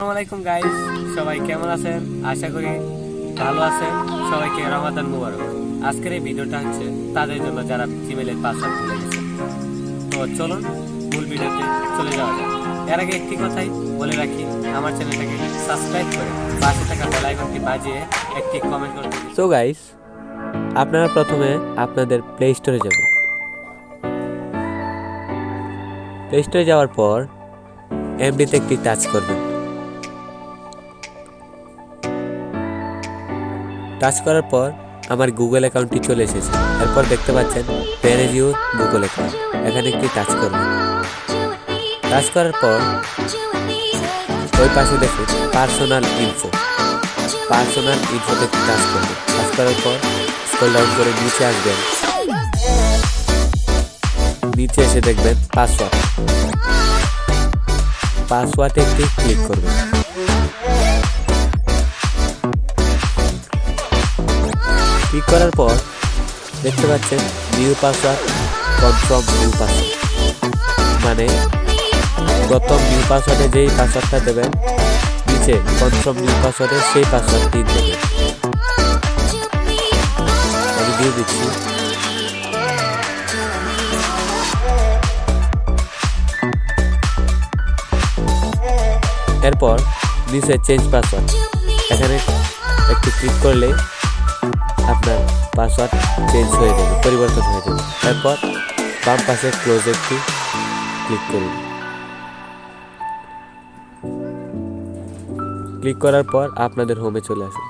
আসসালামু আলাইকুম গাইস সবাই কেমন আছেন? আশা করি ভালো আছেন। সবাইকে রমাদান মুবারক। আজকের এই ভিডিওটা হচ্ছে তাদের জন্য যারা জিমেলের পাসওয়ার্ড ভুলে গেছে। তো চলুন, মূল ভিডিওতে চলে যাওয়া যাক। এর আগে একটি কথাই বলে রাখি, আমার চ্যানেলটাকে সাবস্ক্রাইব করে পাশে থাকা বেল আইকনটি বাজিয়ে একটি কমেন্ট করতে সো গাইস আপনারা প্রথমে আপনাদের প্লে স্টোরে যাবেন। প্লে স্টোরে যাওয়ার পর এমডিতে একটি টাচ করবেন। টাচ করার পর আমার গুগল অ্যাকাউন্টটি চলে এসেছে। এরপর দেখতে পাচ্ছেন ম্যানেজ গুগল অ্যাকাউন্ট এখানে একটি টাচ করবেন। টাচ করার পর ওই পাশে দেখুন পার্সোনাল ইনফো পার্সোনাল ইনফোতে টাচ করবেন। টাচ করার পর স্ক্রল ডাউন করে নিচে আসবেন। নিচে এসে দেখবেন পাসওয়ার্ড পাসওয়ার্ডে একটি ক্লিক করবেন। ক্লিক করার পর দেখতে পাচ্ছেন new password confirm new password মানে প্রথম নিউ পাসওয়ার্ডে যেই পাসওয়ার্ডটা দেবেন, নিচে কনফার্ম নিউ পাসওয়ার্ডে সেই পাসওয়ার্ডটি দেবেন। আমি দিয়ে দিচ্ছি। এরপর নিচে চেঞ্জ পাসওয়ার্ড এখানে একটু ক্লিক করলে আপনার পাসওয়ার্ড চেঞ্জ হয়ে যাবে, পরিবর্তন হয়ে যাবে। তারপর বাম পাশে ক্লোজ একটি ক্লিক করুন। ক্লিক করার পর আপনাদের হোমে চলে আসুন।